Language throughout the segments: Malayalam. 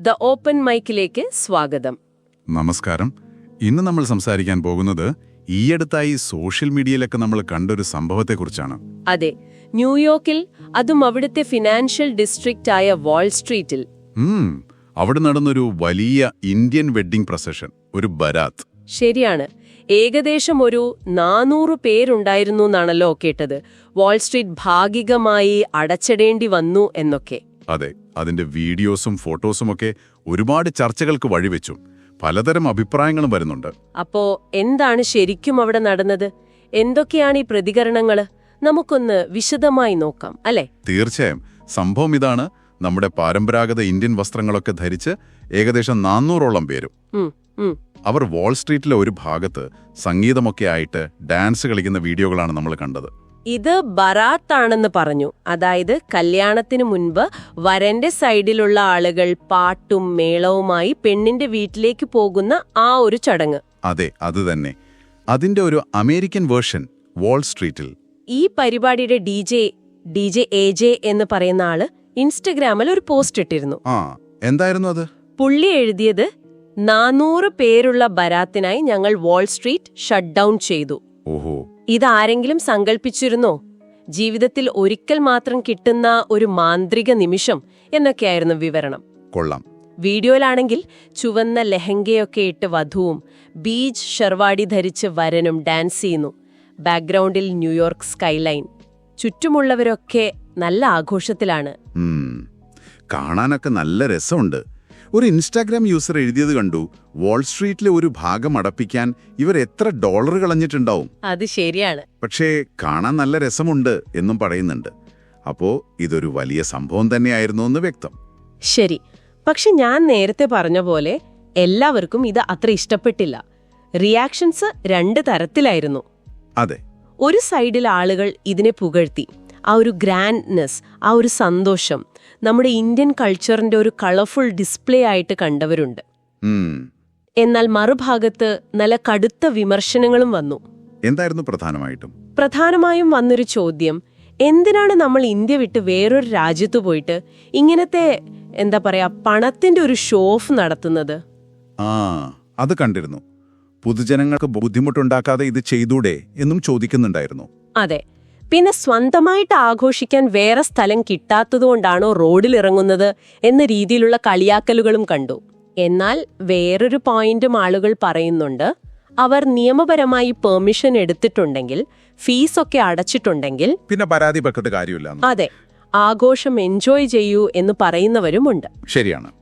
ദ ഓപ്പൺ മൈക്കിലേക്ക് സ്വാഗതം. നമസ്കാരം. ഇന്ന് നമ്മൾ സംസാരിക്കാൻ പോകുന്നത് ഈയടുത്തായി സോഷ്യൽ മീഡിയയിലൊക്കെ നമ്മൾ കണ്ടൊരു സംഭവത്തെക്കുറിച്ചാണ്. അതെ ന്യൂയോർക്കിൽ അതും അവിടുത്തെ ഫിനാൻഷ്യൽ ഡിസ്ട്രിക്റ്റ് ആയ വാൾ സ്ട്രീറ്റിൽ. അവിടെ നടന്നൊരു വലിയ ഇന്ത്യൻ വെഡ്ഡിംഗ് പ്രൊസഷൻ ഒരു ബരാത്ത്. ശരിയാണ്. ഏകദേശം ഒരു നാനൂറ് പേരുണ്ടായിരുന്നു എന്നാണല്ലോ കേട്ടത്. വാൾ സ്ട്രീറ്റ് ഭാഗികമായി അടച്ചിടേണ്ടി വന്നു എന്നൊക്കെ. അതെ അതിന്റെ വീഡിയോസും ഫോട്ടോസും ഒക്കെ ഒരുപാട് ചർച്ചകൾക്ക് വഴിവെച്ചു. പലതരം അഭിപ്രായങ്ങളും വരുന്നുണ്ട്. അപ്പോ എന്താണ് ശരിക്കും അവിടെ നടന്നത്? എന്തൊക്കെയാണ് ഈ പ്രതികരണങ്ങൾ നമുക്കൊന്ന് വിശദമായി നോക്കാം അല്ലെ? തീർച്ചയായും. സംഭവം ഇതാണ്. നമ്മുടെ പരമ്പരാഗത ഇന്ത്യൻ വസ്ത്രങ്ങളൊക്കെ ധരിച്ച് ഏകദേശം നാനൂറോളം പേരും. അവർ വാൾ സ്ട്രീറ്റിലെ ഒരു ഭാഗത്ത് സംഗീതമൊക്കെ ആയിട്ട് ഡാൻസ് കളിക്കുന്ന വീഡിയോകളാണ് നമ്മൾ കണ്ടത്. ഇത് ബറാത്താണെന്ന് പറഞ്ഞു. അതായത് കല്യാണത്തിന് മുൻപ് വരന്റെ സൈഡിലുള്ള ആളുകൾ പാട്ടും മേളവുമായി പെണ്ണിന്റെ വീട്ടിലേക്ക് പോകുന്ന ആ ഒരു ചടങ്ങ്. അതെ അത് തന്നെ. അതിന്റെ ഒരു അമേരിക്കൻ വേർഷൻ വാൾ സ്ട്രീറ്റിൽ. ഈ പരിപാടിയുടെ D J D J A J എന്ന് പറയുന്ന ആൾ ഇൻസ്റ്റഗ്രാമിൽ ഒരു പോസ്റ്റ് ഇട്ടിരുന്നു. ആ എന്തായിരുന്നു അത്? പുള്ളി എഴുതിയത് നാനൂറ് പേരുള്ള ബരാത്തിനായി ഞങ്ങൾ വാൾ സ്ട്രീറ്റ് ഷട്ട് ഡൗൺ ചെയ്തു. ഓഹോ. ഇതാരെങ്കിലും സങ്കല്പിച്ചിരുന്നോ ജീവിതത്തിൽ ഒരിക്കൽ മാത്രം കിട്ടുന്ന ഒരു മാന്ത്രിക നിമിഷം എന്നൊക്കെയായിരുന്നു വിവരണം. കൊള്ളാം. വീഡിയോയിലാണെങ്കിൽ ചുവന്ന ലെഹങ്കയൊക്കെ ഇട്ട് വധുവും ബീച്ച് ഷെർവാടി ധരിച്ച് വരനും ഡാൻസ് ചെയ്യുന്നു. ബാക്ക്ഗ്രൗണ്ടിൽ ന്യൂയോർക്ക് സ്കൈലൈൻ. ചുറ്റുമുള്ളവരൊക്കെ നല്ല ആഘോഷത്തിലാണ്. കാണാനൊക്കെ നല്ല രസമുണ്ട്. ഒരു ഇൻസ്റ്റാഗ്രാം യൂസർ എഴുതിയത് കണ്ടു വാൾ സ്ട്രീറ്റിലെ ഒരു ഭാഗം അടപ്പിക്കാൻ ഇവർ എത്ര ഡോളർ കളഞ്ഞിട്ടുണ്ടാവും? അത് ശരിയാണ്. പക്ഷേ കാണാൻ നല്ല രസമുണ്ട് എന്നും പറയുന്നുണ്ട്. അപ്പോ ഇതൊരു വലിയ സംഭവം തന്നെയായിരുന്നു എന്ന് വ്യക്തം. ശരി. പക്ഷെ ഞാൻ നേരത്തെ പറഞ്ഞ പോലെ എല്ലാവർക്കും ഇത് അത്ര ഇഷ്ടപ്പെട്ടില്ല. റിയാക്ഷൻസ് രണ്ട് തരത്തിലായിരുന്നു. അതെ. ഒരു സൈഡിൽ ആളുകൾ ഇതിനെ പുകഴ്ത്തി. ആ ഒരു ഗ്രാൻഡ്നെസ് ആ ഒരു സന്തോഷം നമ്മുടെ ഇന്ത്യൻ കൾച്ചറിന്റെ ഒരു കളർഫുൾ ഡിസ്പ്ലേ ആയിട്ട് കണ്ടവരുണ്ട്. എന്നാൽ മറുഭാഗത്ത് നല്ല കടുത്ത വിമർശനങ്ങളും വന്നു. എന്തായിരുന്നു പ്രധാനമായിട്ടും? പ്രധാനമായും വന്നൊരു ചോദ്യം എന്തിനാണ് നമ്മൾ ഇന്ത്യ വിട്ട് വേറൊരു രാജ്യത്ത് പോയിട്ട് ഇങ്ങനത്തെ എന്താ പറയാ പണത്തിന്റെ ഒരു ഷോ ഓഫ് നടത്തുന്നത്? ആ അത് കണ്ടിരുന്നു. പൊതുജനങ്ങൾക്ക് ബുദ്ധിമുട്ടുണ്ടാക്കാതെ ഇത് ചെയ്തൂടെ എന്നും ചോദിക്കുന്നുണ്ടായിരുന്നു. അതെ പിന്നെ സ്വന്തമായിട്ട് ആഘോഷിക്കാൻ വേറെ സ്ഥലം കിട്ടാത്തതുകൊണ്ടാണോ റോഡിലിറങ്ങുന്നത് എന്ന രീതിയിലുള്ള കളിയാക്കലുകളും കണ്ടു. എന്നാൽ വേറൊരു പോയിന്റും ആളുകൾ പറയുന്നുണ്ട്. അവർ നിയമപരമായി പെർമിഷൻ എടുത്തിട്ടുണ്ടെങ്കിൽ ഫീസൊക്കെ അടച്ചിട്ടുണ്ടെങ്കിൽ പിന്നെ പരാതി കാര്യമില്ല അതെ ആഘോഷം എൻജോയ് ചെയ്യൂ എന്ന് പറയുന്നവരുമുണ്ട്. ശരിയാണ്.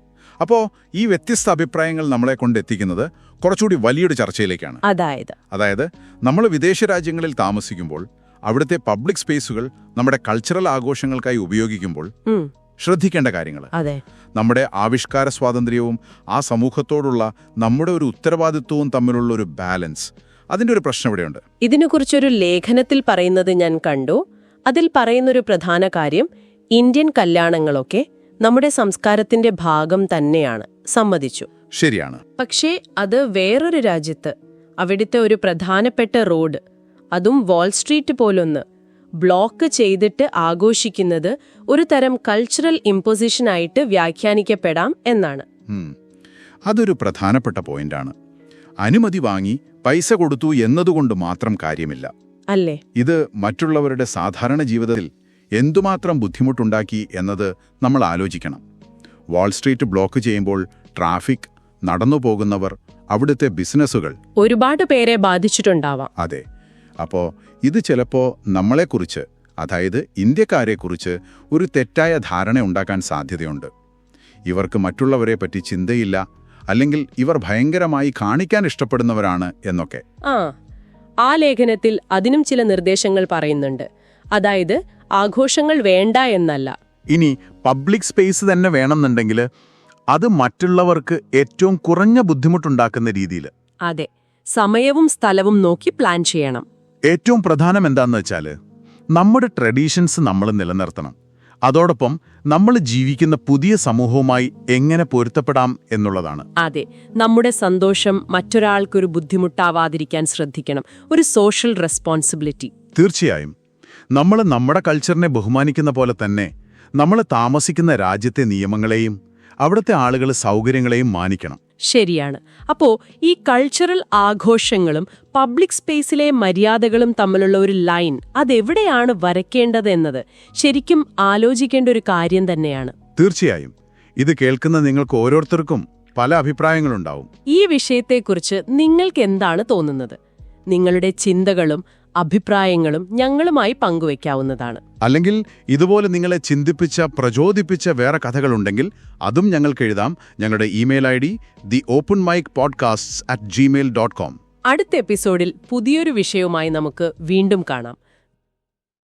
അപ്പോ ഈ വ്യത്യസ്ത അഭിപ്രായങ്ങൾ നമ്മളെ കൊണ്ട് എത്തിക്കുന്നത് കുറച്ചുകൂടി വലിയൊരു ചർച്ചയിലേക്കാണ്. അതായത്? അതായത് നമ്മൾ വിദേശ രാജ്യങ്ങളിൽ താമസിക്കുമ്പോൾ അവിടുത്തെ പബ്ലിക് സ്പേസുകൾ നമ്മുടെ കൾച്ചറൽ ആഘോഷങ്ങൾക്കായി ഉപയോഗിക്കുമ്പോൾ ശ്രദ്ധിക്കേണ്ട കാര്യങ്ങൾ നമ്മുടെ ആവിഷ്കാര സ്വാതന്ത്ര്യവും ആ സമൂഹത്തോടുള്ള നമ്മുടെ ഒരു ഉത്തരവാദിത്വവും തമ്മിലുള്ള ഒരു ബാലൻസ് അതിന്റെ ഒരു പ്രശ്നം ഇവിടെയുണ്ട്. ഇതിനെക്കുറിച്ചൊരു ലേഖനത്തിൽ പറയുന്നത് ഞാൻ കണ്ടു. അതിൽ പറയുന്നൊരു പ്രധാന കാര്യം ഇന്ത്യൻ കല്യാണങ്ങളൊക്കെ നമ്മുടെ സംസ്കാരത്തിന്റെ ഭാഗം തന്നെയാണ്. സമ്മതിച്ചു. ശരിയാണ്. പക്ഷേ അത് വേറൊരു രാജ്യത്ത് അവിടുത്തെ ഒരു പ്രധാനപ്പെട്ട റോഡ് അതും വാൾസ്ട്രീറ്റ് പോലൊന്ന്. ബ്ലോക്ക് ചെയ്തിട്ട് ആഘോഷിക്കുന്നത് ഒരു തരം കൾച്ചറൽ ഇമ്പോസിഷനായിട്ട് വ്യാഖ്യാനിക്കപ്പെടാം എന്നാണ്. അതൊരു പ്രധാനപ്പെട്ട പോയിന്റാണ് അനുമതി വാങ്ങി പൈസ കൊടുത്തു എന്നതുകൊണ്ട് മാത്രം കാര്യമില്ല. അല്ലേ? ഇത് മറ്റുള്ളവരുടെ സാധാരണ ജീവിതത്തിൽ എന്തുമാത്രം ബുദ്ധിമുട്ടുണ്ടാക്കി എന്നത് നമ്മൾ ആലോചിക്കണം. വാൾസ്ട്രീറ്റ് ബ്ലോക്ക് ചെയ്യുമ്പോൾ ട്രാഫിക് നടന്നു പോകുന്നവർ അവിടുത്തെ ബിസിനസ്സുകൾ ഒരുപാട് പേരെ ബാധിച്ചിട്ടുണ്ടാവാം. അതെ. അപ്പോൾ ഇത് ചിലപ്പോൾ നമ്മളെക്കുറിച്ച് അതായത് ഇന്ത്യക്കാരെക്കുറിച്ച് ഒരു തെറ്റായ ധാരണ ഉണ്ടാക്കാൻ സാധ്യതയുണ്ട്. ഇവർക്ക് മറ്റുള്ളവരെ പറ്റി ചിന്തയില്ല അല്ലെങ്കിൽ ഇവർ ഭയങ്കരമായി കാണിക്കാൻ ഇഷ്ടപ്പെടുന്നവരാണ് എന്നൊക്കെ. ആ ആ ലേഖനത്തിൽ അതിനും ചില നിർദ്ദേശങ്ങൾ പറയുന്നുണ്ട്. അതായത് ആഘോഷങ്ങൾ വേണ്ട എന്നല്ല. ഇനി പബ്ലിക് സ്പേസ് തന്നെ വേണമെന്നുണ്ടെങ്കിൽ അത് മറ്റുള്ളവർക്ക് ഏറ്റവും കുറഞ്ഞ ബുദ്ധിമുട്ടുണ്ടാക്കുന്ന രീതിയിൽ അതെ സമയവും സ്ഥലവും നോക്കി പ്ലാൻ ചെയ്യണം. ഏറ്റവും പ്രധാനം എന്താണെന്ന് വെച്ചാൽ നമ്മുടെ ട്രഡീഷൻസ് നമ്മൾ നിലനിർത്തണം. അതോടൊപ്പം നമ്മൾ ജീവിക്കുന്ന പുതിയ സമൂഹവുമായി എങ്ങനെ പൊരുത്തപ്പെടാം എന്നുള്ളതാണ്. അതെ നമ്മുടെ സന്തോഷം മറ്റൊരാൾക്കൊരു ബുദ്ധിമുട്ടാവാതിരിക്കാൻ ശ്രദ്ധിക്കണം. ഒരു സോഷ്യൽ റെസ്പോൺസിബിലിറ്റി തീർച്ചയായും. നമ്മൾ നമ്മുടെ കൾച്ചറിനെ ബഹുമാനിക്കുന്ന പോലെ തന്നെ നമ്മൾ താമസിക്കുന്ന രാജ്യത്തെ നിയമങ്ങളെയും അവിടുത്തെ ആളുകൾ സൗകര്യങ്ങളെയും മാനിക്കണം. ശരിയാണ്. അപ്പോൾ ഈ കൾച്ചറൽ ആഘോഷങ്ങളും പബ്ലിക് സ്പേസിലെ മര്യാദകളും തമ്മിലുള്ള ഒരു ലൈൻ അതെവിടെയാണ് വരയ്ക്കേണ്ടത് എന്നത് ശരിക്കും ആലോചിക്കേണ്ട ഒരു കാര്യം തന്നെയാണ്. തീർച്ചയായും. ഇത് കേൾക്കുന്ന നിങ്ങൾക്ക് ഓരോരുത്തർക്കും പല അഭിപ്രായങ്ങളുണ്ടാവും. ഈ വിഷയത്തെക്കുറിച്ച് നിങ്ങൾക്ക് എന്താണ് തോന്നുന്നത്? നിങ്ങളുടെ ചിന്തകളും അഭിപ്രായങ്ങളും ഞങ്ങളുമായി പങ്കുവയ്ക്കാവുന്നതാണ് അല്ലെങ്കിൽ ഇതുപോലെ നിങ്ങളെ ചിന്തിപ്പിച്ച പ്രചോദിപ്പിച്ച വേറെ കഥകളുണ്ടെങ്കിൽ അതും ഞങ്ങൾക്ക് എഴുതാം. ഞങ്ങളുടെ email I D the open mic podcast at Gmail dot com. അടുത്ത എപ്പിസോഡിൽ പുതിയൊരു വിഷയവുമായി നമുക്ക് വീണ്ടും കാണാം.